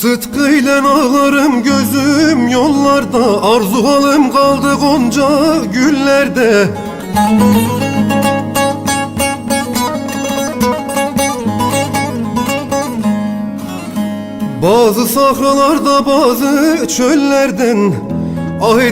Sıtkıyla ağlarım gözüm yollarda Arzu halim kaldı gonca güllerde. Bazı sahralarda bazı çöllerden Ah